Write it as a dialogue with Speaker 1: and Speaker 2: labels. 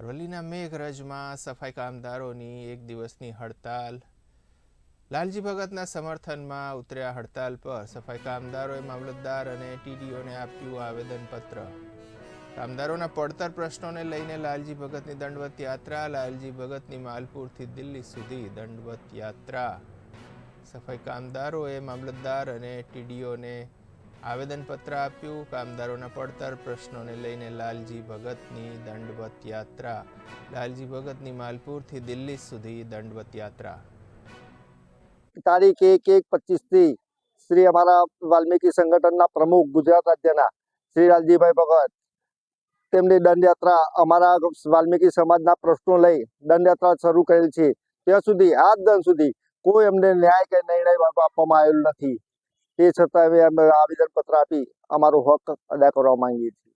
Speaker 1: અરવલ્લીના મેઘરજમાં સફાઈ કામદારોની એક દિવસની હડતાલ. લાલજી ભગતના સમર્થનમાં ઉતર્યા હડતાલ પર સફાઈ કામદારોએ મામલતદાર અને ટીડીઓને આપ્યું આવેદનપત્ર. કામદારોના પડતર પ્રશ્નોને લઈને લાલજી ભગતની દંડવત યાત્રા, લાલજી ભગતની માલપુરથી દિલ્હી સુધી દંડવત યાત્રા. સફાઈ કામદારોએ મામલતદાર અને ટીડીઓને આવેદનપત્ર આપ્યું, કામદારોના પડતર પ્રશ્નોને લઈને લાલજી ભગતની દંડવત યાત્રા. લાલજી ભગતની માલપુરથી દિલ્હી સુધી દંડવત યાત્રા.
Speaker 2: તારીખ એક એક પચીસથી શ્રી અમારા વાલ્મીકી સંગઠનના પ્રમુખ ગુજરાત રાજ્યના શ્રી લાલજીભાઈ ભગત. તેમની દંડયાત્રા અમારા વાલ્મીકી સમાજના પ્રશ્નો લઈ દંડયાત્રા શરૂ કરેલ છે. ત્યાં સુધી, આજ દિન સુધી કોઈ અમને ન્યાય કે નિર્ણય આપવામાં આવેલ નથી. તે છતાં અમે આવેદનપત્ર આપી અમારો હક અદા કરવા માંગીએ છીએ.